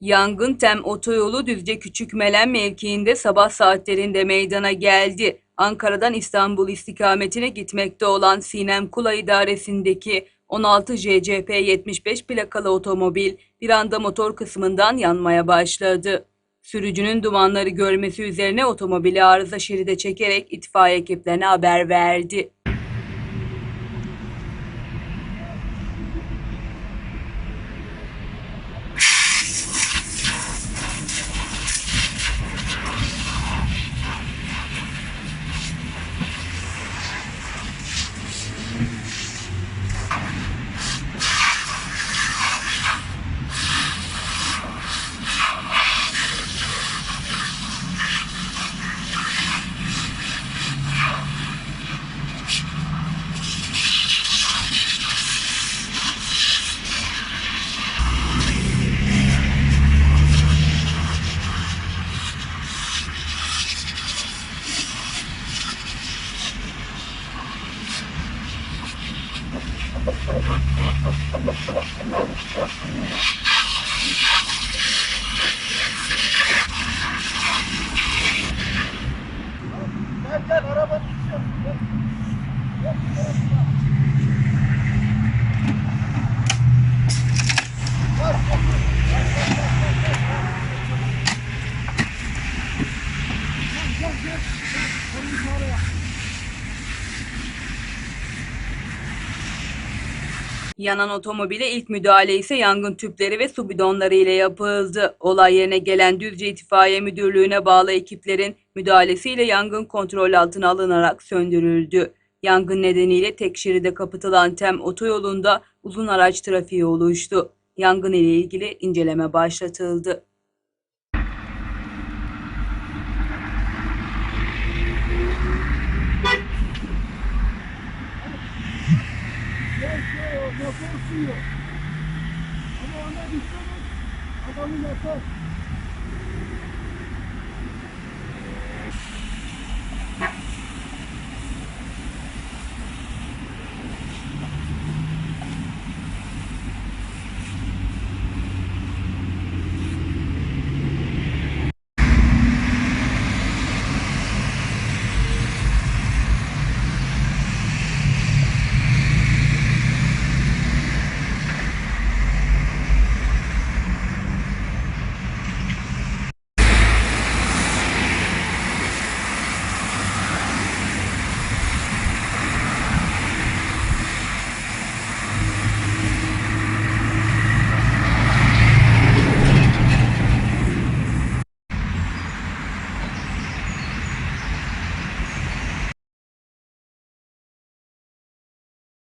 Yangın Tem Otoyolu Düzce Küçükmelen mevkiinde sabah saatlerinde meydana geldi. Ankara'dan İstanbul istikametine gitmekte olan Sinem Kula idaresindeki 16 JCP 75 plakalı otomobil bir anda motor kısmından yanmaya başladı. Sürücünün dumanları görmesi üzerine otomobili arıza şeride çekerek itfaiye ekiplerine haber verdi. Gel gel araba düşüyor. Gel. Gel, gel, gel. Gel, gel, gel. Polis oraya. Yanan otomobile ilk müdahale ise yangın tüpleri ve su bidonları ile yapıldı. Olay yerine gelen Düzce İtfaiye Müdürlüğü'ne bağlı ekiplerin müdahalesiyle yangın kontrol altına alınarak söndürüldü. Yangın nedeniyle tek şeride kapatılan TEM otoyolunda uzun araç trafiği oluştu. Yangın ile ilgili inceleme başlatıldı. Gel, gel, o motor suyu. Ama ona dikkat et. Adamı yakar.